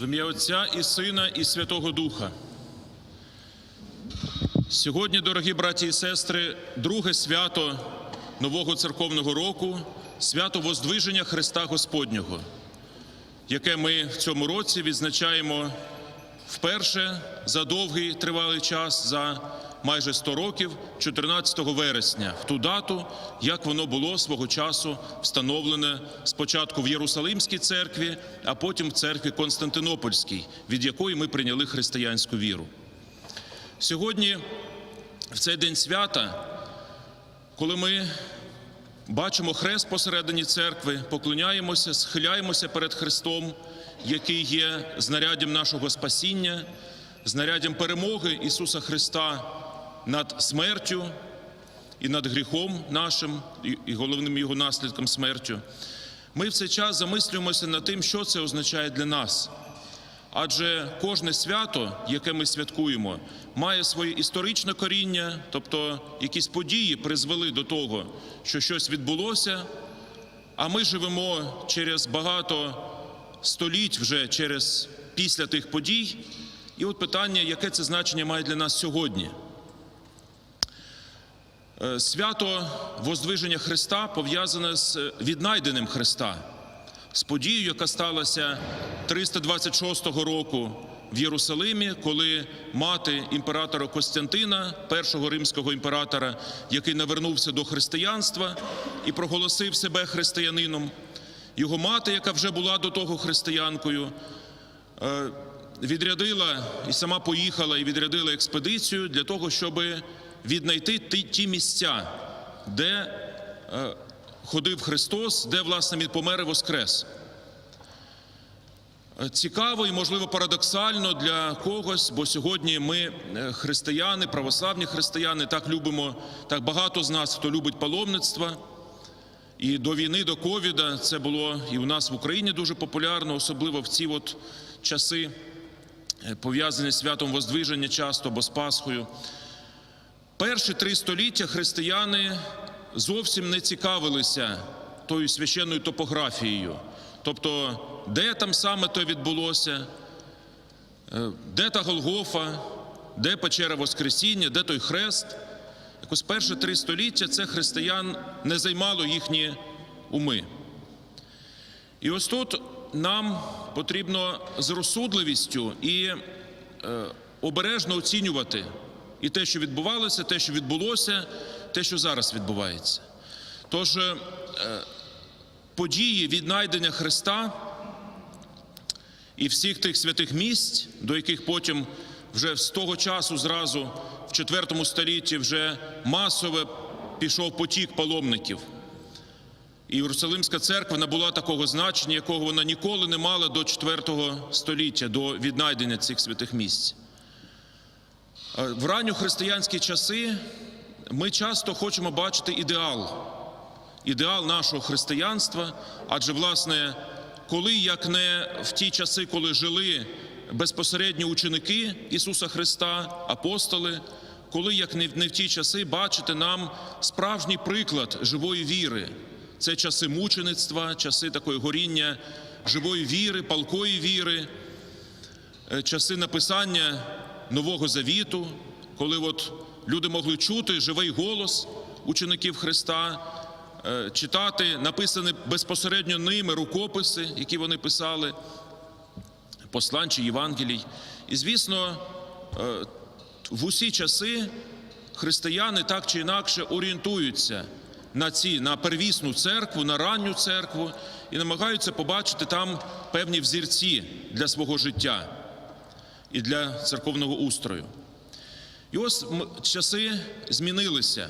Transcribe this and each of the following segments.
В ім'я Отця і Сина, і Святого Духа. Сьогодні, дорогі браті і сестри, друге свято нового церковного року, свято Воздвиження Христа Господнього, яке ми в цьому році відзначаємо вперше за довгий тривалий час, за майже 100 років, 14 вересня, в ту дату, як воно було свого часу встановлене спочатку в Єрусалимській церкві, а потім в церкві Константинопольській, від якої ми прийняли християнську віру. Сьогодні, в цей день свята, коли ми бачимо хрест посередині церкви, поклоняємося, схиляємося перед Христом, який є знаряддям нашого спасіння, знаряддям перемоги Ісуса Христа над смертю і над гріхом нашим, і- головним його наслідком смертю. Ми в цей час замислюємося над тим, що це означає для нас. Адже кожне свято, яке ми святкуємо, має своє історичне коріння, тобто якісь події призвели до того, що щось відбулося, а ми живемо через багато століть вже через після тих подій. І от питання, яке це значення має для нас сьогодні. Е, Свято Воздвиження Христа пов'язане з е, віднайденням Христа, з подією, яка сталася 326 року в Єрусалимі, коли мати імператора Костянтина, першого римського імператора, який навернувся до християнства і проголосив себе християнином, його мати, яка вже була до того християнкою, е, відрядила і сама поїхала і відрядила експедицію для того, щоб віднайти ті, місця, де е, ходив Христос, де власне він помер і воскрес. Е, Цікаво і, можливо, парадоксально для когось, бо сьогодні ми, е, християни, православні християни, так любимо, так багато з нас, хто любить паломництво. І до війни, до ковіда це було і у нас в Україні дуже популярно, особливо в ці от часи, пов'язані з святом Воздвиження часто або з Пасхою. Перші три століття християни зовсім не цікавилися тою священною топографією, тобто, де там саме то відбулося, е, де та Голгофа, де печера Воскресіння, де той хрест. Якось перші три століття це християн не займало їхні уми. І ось тут нам потрібно з розсудливістю і е, обережно оцінювати і те, що відбувалося, те, що відбулося, те, що зараз відбувається. Тож е, події віднайдення Христа і всіх тих святих місць, до яких потім вже з того часу зразу в IV столітті вже масово пішов потік паломників. І Єрусалимська церква набула такого значення, якого вона ніколи не мала до IV століття, до віднайдення цих святих місць. Е, В ранньохристиянські часи ми часто хочемо бачити ідеал, ідеал нашого християнства, адже, власне, коли як не в ті часи, коли жили безпосередньо ученики Ісуса Христа, апостоли, коли як не в ті часи бачити нам справжній приклад живої віри. Це часи мучеництва, часи такої горіння живої віри, палкої віри, е, часи написання Нового Завіту, коли от люди могли чути живий голос учеників Христа, е, читати написані безпосередньо ними рукописи, які вони писали, послань чи Євангелій. І, звісно, е, в усі часи християни так чи інакше орієнтуються на ці на первісну церкву, на ранню церкву і намагаються побачити там певні взірці для свого життя і для церковного устрою. І ось часи змінилися.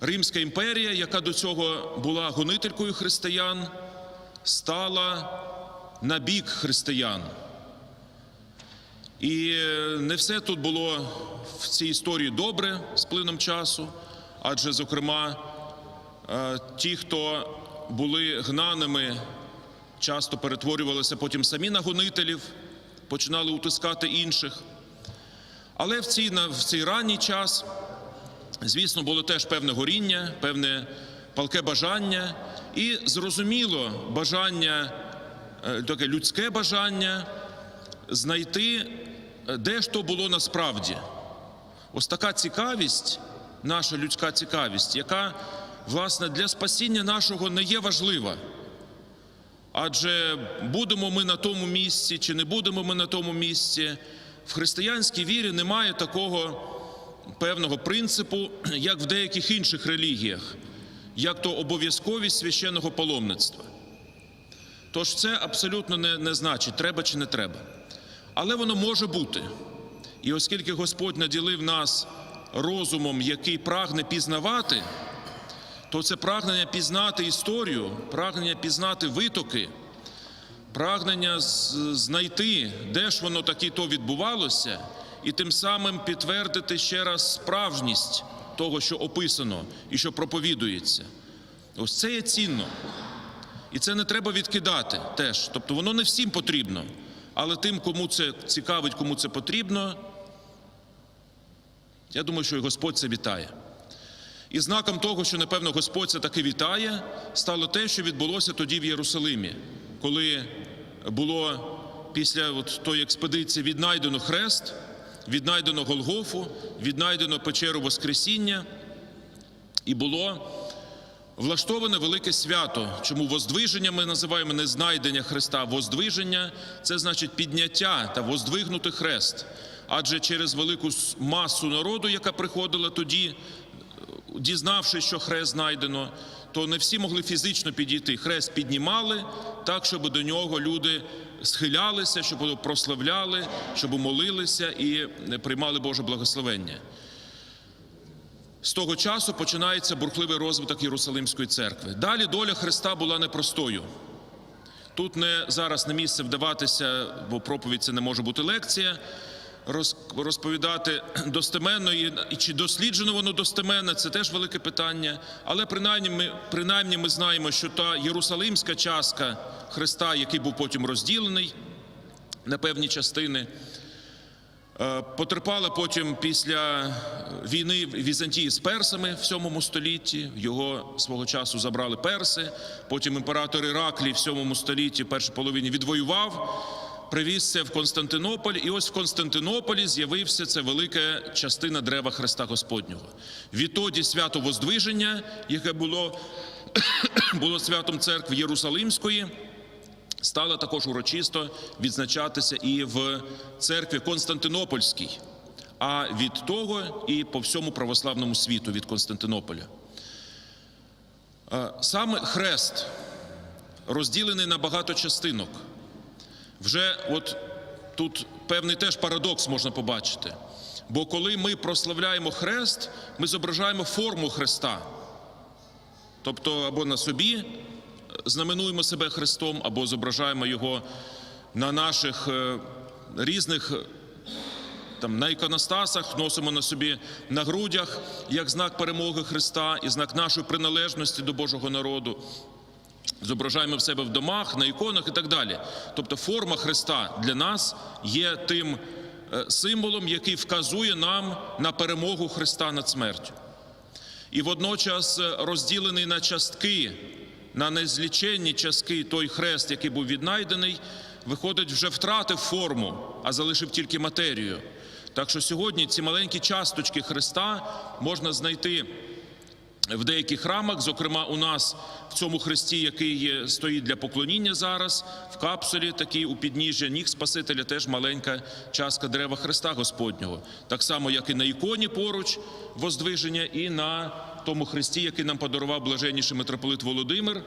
Римська імперія, яка до цього була гонителькою християн, стала на бік християн. І е, не все тут було в цій історії добре з плином часу, адже, зокрема, е, ті, хто були гнаними, часто перетворювалися потім самі на гонителів, починали утискати інших. Але в цей, на- в цей ранній час, звісно, було теж певне горіння, певне палке бажання, і зрозуміло бажання, е, таке людське бажання знайти, е, де ж то було насправді. Ось така цікавість, наша людська цікавість, яка, власне, для спасіння нашого не є важлива. Адже будемо ми на тому місці, чи не будемо ми на тому місці. В християнській вірі немає такого певного принципу, як в деяких інших релігіях, як то обов'язковість священного паломництва. Тож це абсолютно не, не значить, треба чи не треба. Але воно може бути. І оскільки Господь наділив нас розумом, який прагне пізнавати, то це прагнення пізнати історію, прагнення пізнати витоки, прагнення знайти, де ж воно таки то відбувалося, і тим самим підтвердити ще раз справжність того, що описано і що проповідується. Ось це є цінно. І це не треба відкидати теж. Тобто воно не всім потрібно, але тим, кому це цікавить, кому це потрібно, я думаю, що і Господь це вітає. І знаком того, що напевно Господь це таки вітає, стало те, що відбулося тоді в Єрусалимі, коли було після от тої експедиції віднайдено хрест, віднайдено Голгофу, віднайдено печеру Воскресіння, і було влаштоване велике свято. Чому воздвиження ми називаємо не знайдення Христа, воздвиження це значить підняття та воздвигнути хрест. Адже через велику масу народу, яка приходила тоді, дізнавшись, що хрест знайдено, то не всі могли фізично підійти. Хрест піднімали так, щоб до нього люди схилялися, щоб прославляли, щоб молилися і приймали Боже благословення. З того часу починається бурхливий розвиток Єрусалимської церкви. Далі доля Христа була непростою. Тут не зараз не місце вдаватися, бо проповідь це не може бути лекція. Роз- Розповідати достеменно і, чи досліджено воно достеменно, це теж велике питання. Але принаймні ми, принаймні ми знаємо, що та єрусалимська частка Христа, який був потім розділений на певні частини, Е, Потерпала потім після війни Візантії з персами в 7 столітті. Його свого часу забрали перси. Потім імператор Іраклій в 7 столітті, першій половині, відвоював, привіз це в Константинополь. І ось в Константинополі з'явився це велика частина древа Христа Господнього. Відтоді свято Воздвиження, яке було, було святом церкви Єрусалимської стала також урочисто відзначатися і в церкві Константинопольській, а від того і по всьому православному світу від Константинополя. Е, Саме хрест розділений на багато частинок. Вже от тут певний теж парадокс можна побачити. Бо коли ми прославляємо хрест, ми зображаємо форму хреста. Тобто або на собі знаменуємо себе Христом, або зображаємо його на наших е, різних е, там на іконостасах, носимо на собі на грудях як знак перемоги Христа і знак нашої приналежності до Божого народу. Зображаємо в себе в домах, на іконах і так далі. Тобто форма Христа для нас є тим е, символом, який вказує нам на перемогу Христа над смертю. І водночас е, розділений на частки, на незліченні частки той хрест, який був віднайдений, виходить, вже втратив форму, а залишив тільки матерію. Так що сьогодні ці маленькі часточки Христа можна знайти в деяких храмах, зокрема у нас в цьому хресті, який стоїть для поклоніння зараз, в капсулі, такий у підніжжя ніг Спасителя, теж маленька частка дерева Христа Господнього. Так само, як і на іконі поруч воздвиження, і на тому хресті, який нам подарував блаженніший митрополит Володимир.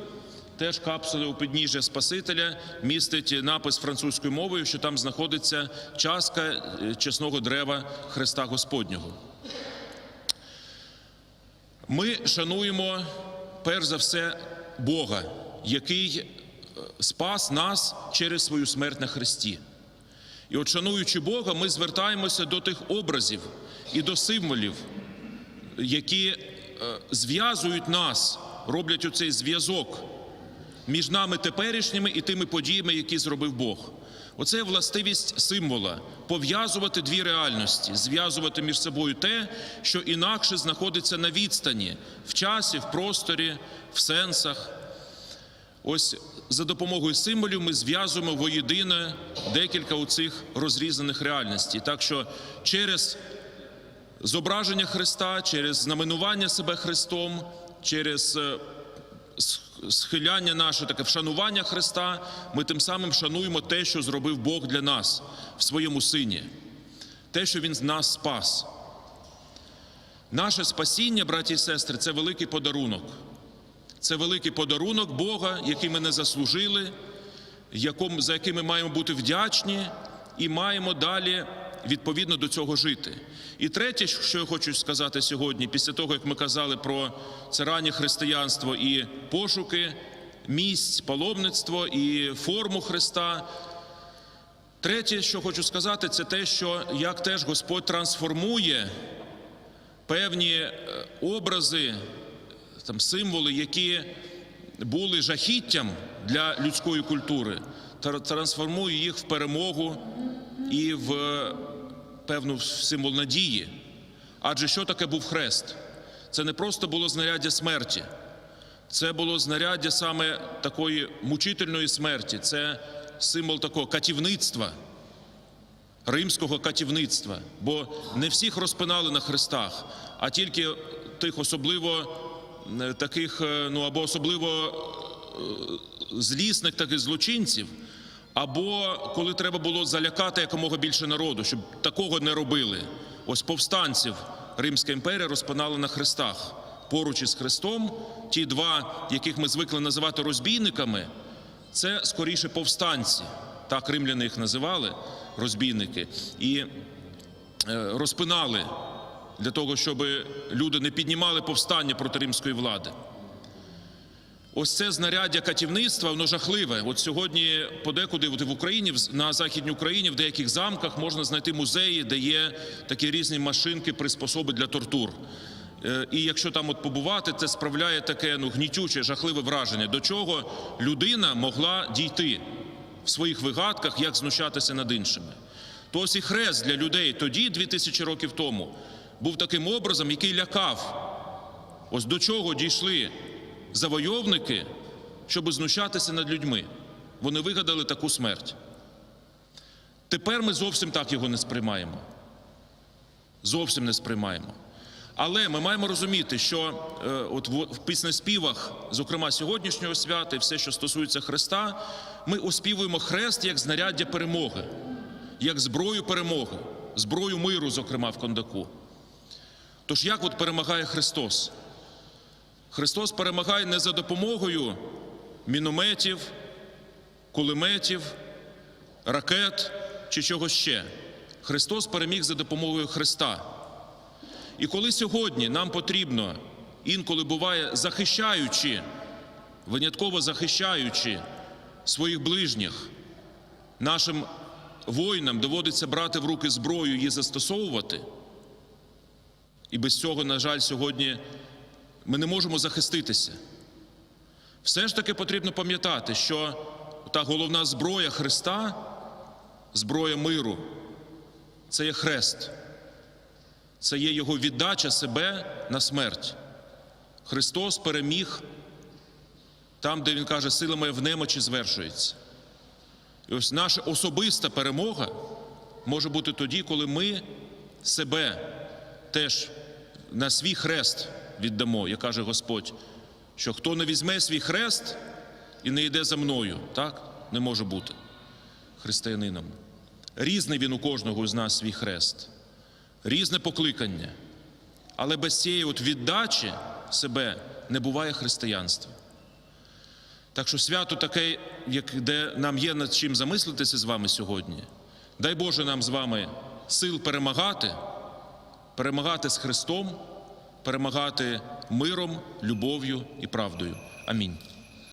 Теж капсули у підніжжя Спасителя містить напис французькою мовою, що там знаходиться частка е, чесного дерева Христа Господнього. Ми шануємо перш за все Бога, який е, спас нас через свою смерть на Христі. І от, шануючи Бога, ми звертаємося до тих образів і до символів, які е, зв'язують нас, роблять оцей зв'язок між нами теперішніми і тими подіями, які зробив Бог. Оце властивість символа пов'язувати дві реальності, зв'язувати між собою те, що інакше знаходиться на відстані в часі, в просторі, в сенсах. Ось за допомогою символів ми зв'язуємо воєдине декілька у цих розрізаних реальностей. Так що через зображення Христа, через знаменування себе Христом, через е, схиляння наше, таке вшанування Христа, ми тим самим шануємо те, що зробив Бог для нас в своєму Сині, те, що Він з нас спас. Наше спасіння, браті і сестри, це великий подарунок. Це великий подарунок Бога, який ми не заслужили, за яким ми маємо бути вдячні і маємо далі відповідно до цього жити. І третє, що я хочу сказати сьогодні, після того, як ми казали про це раннє християнство і пошуки місць, паломництво і форму Христа. Третє, що хочу сказати, це те, що як теж Господь трансформує певні е, образи, там символи, які були жахіттям для людської культури, трансформує їх в перемогу і в певну символ надії. Адже що таке був хрест? Це не просто було знаряддя смерті, це було знаряддя саме такої мучительної смерті, це символ такого катівництва, римського катівництва. Бо не всіх розпинали на хрестах, а тільки тих особливо е, таких, е, ну або особливо е, злісних таких злочинців, або коли треба було залякати якомога більше народу, щоб такого не робили. Ось повстанців Римська імперія розпинала на хрестах. Поруч із Христом, ті два, яких ми звикли називати розбійниками, це скоріше повстанці. Так римляни їх називали розбійники, і е, розпинали для того, щоб люди не піднімали повстання проти римської влади. Ось це знаряддя катівництва, воно жахливе. От сьогодні подекуди в Україні, на Західній Україні, в деяких замках можна знайти музеї, де є такі різні машинки, приспособи для тортур. Е, І якщо там от побувати, це справляє таке ну, гнітюче, жахливе враження, до чого людина могла дійти в своїх вигадках, як знущатися над іншими. То ось і хрест для людей тоді, 2000 років тому, був таким образом, який лякав. Ось до чого дійшли завойовники, щоб знущатися над людьми. Вони вигадали таку смерть. Тепер ми зовсім так його не сприймаємо. Зовсім не сприймаємо. Але ми маємо розуміти, що е, от в, в піснеспівах, зокрема сьогоднішнього свята, і все, що стосується Христа, ми оспівуємо хрест як знаряддя перемоги, як зброю перемоги, зброю миру, зокрема в Кондаку. Тож як от перемагає Христос? Христос перемагає не за допомогою мінометів, кулеметів, ракет чи чогось ще. Христос переміг за допомогою Христа. І коли сьогодні нам потрібно, інколи буває захищаючи, винятково захищаючи своїх ближніх, нашим воїнам доводиться брати в руки зброю і застосовувати. І без цього, на жаль, сьогодні ми не можемо захиститися. Все ж таки потрібно пам'ятати, що та головна зброя Христа, зброя миру, це є хрест, це є Його віддача себе на смерть. Христос переміг там, де Він каже, сила моя в немочі звершується. І ось наша особиста перемога може бути тоді, коли ми себе теж на свій хрест віддамо, як каже Господь, що хто не візьме свій хрест і не йде за мною, так не може бути християнином. Різний він у кожного з нас свій хрест, різне покликання, але без цієї от віддачі себе не буває християнства. Так що свято таке, як де нам є над чим замислитися з вами сьогодні. Дай Боже нам з вами сил перемагати, перемагати з Христом, перемагати миром, любов'ю і правдою. Амінь.